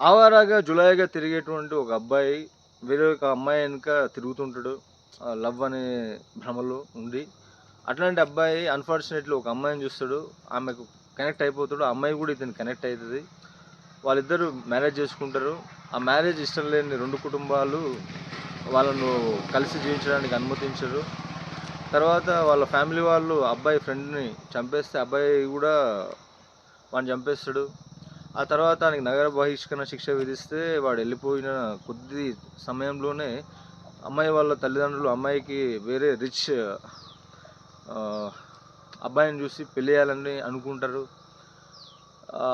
ఆవారాగా జులాయిగా తిరిగేటువంటి ఒక అబ్బాయి వేరే ఒక అమ్మాయి వెనుక తిరుగుతుంటాడు లవ్ అనే భ్రమలో ఉండి. అట్లాంటి అబ్బాయి అన్ఫార్చునేట్లీ ఒక అమ్మాయిని చూస్తాడు ఆమెకు కనెక్ట్ అయిపోతాడు ఆ అమ్మాయి కూడా ఇతను కనెక్ట్ అవుతుంది వాళ్ళిద్దరు మ్యారేజ్ చేసుకుంటారు. ఆ మ్యారేజ్ ఇష్టం లేని రెండు కుటుంబాలు వాళ్ళను కలిసి జీవించడానికి అనుమతించరు. తర్వాత వాళ్ళ ఫ్యామిలీ వాళ్ళు అబ్బాయి ఫ్రెండ్ని చంపేస్తే అబ్బాయి కూడా వాడిని చంపేస్తాడు. ఆ తర్వాత ఆయనకి నగర బహిష్కరణ శిక్ష విధిస్తే వాడు వెళ్ళిపోయిన కొద్ది సమయంలోనే అమ్మాయి వాళ్ళ తల్లిదండ్రులు అమ్మాయికి వేరే రిచ్ అబ్బాయిని చూసి పెళ్ళి చేయాలని అనుకుంటారు.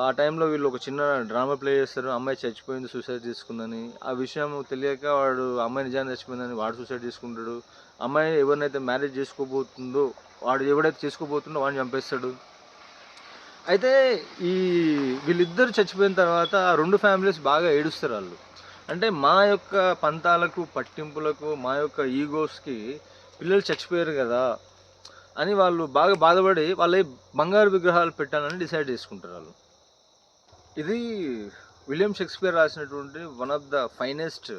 ఆ టైంలో వీళ్ళు ఒక చిన్న డ్రామా ప్లే చేస్తారు. అమ్మాయి చచ్చిపోయింది సూసైడ్ చేసుకుందని. ఆ విషయం తెలియక వాడు అమ్మాయి నిజాన్ని చచ్చిపోయిందని వాడు సూసైడ్ చేసుకుంటాడు. అమ్మాయి ఎవరినైతే మ్యారేజ్ చేసుకోబోతుందో వాడు ఎవడైతే చేసుకోబోతుందో వాడిని చంపేస్తాడు. అయితే ఈ వీళ్ళిద్దరు చచ్చిపోయిన తర్వాత ఆ రెండు ఫ్యామిలీస్ బాగా ఏడుస్తారు వాళ్ళు. అంటే మా యొక్క పంతాలకు పట్టింపులకు మా యొక్క ఈగోస్కి పిల్లలు చచ్చిపోయారు కదా అని వాళ్ళు బాగా బాధపడి వాళ్ళ బంగారు విగ్రహాలు పెట్టాలని డిసైడ్ చేసుకుంటారు వాళ్ళు. ఇది విలియం షేక్స్పియర్ రాసినటువంటి one of the finest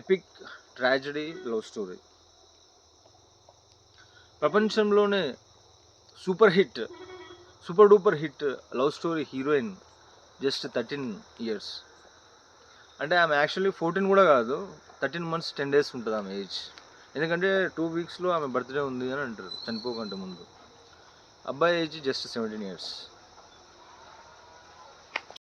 epic tragedy love story. ప్రపంచంలోనే super hit super duper hit love story heroine just thirteen years. అంటే ఆమె యాక్చువల్లీ ఫోర్టీన్ కూడా కాదు థర్టీన్ మంత్స్ టెన్ డేస్ ఉంటుంది ఆమె ఏజ్. ఎందుకంటే టూ వీక్స్లో ఆమె బర్త్డే ఉంది అని అంటారు చనిపోకంటే ముందు. అబ్బాయి ఏజ్ జస్ట్ సెవెంటీన్ ఇయర్స్.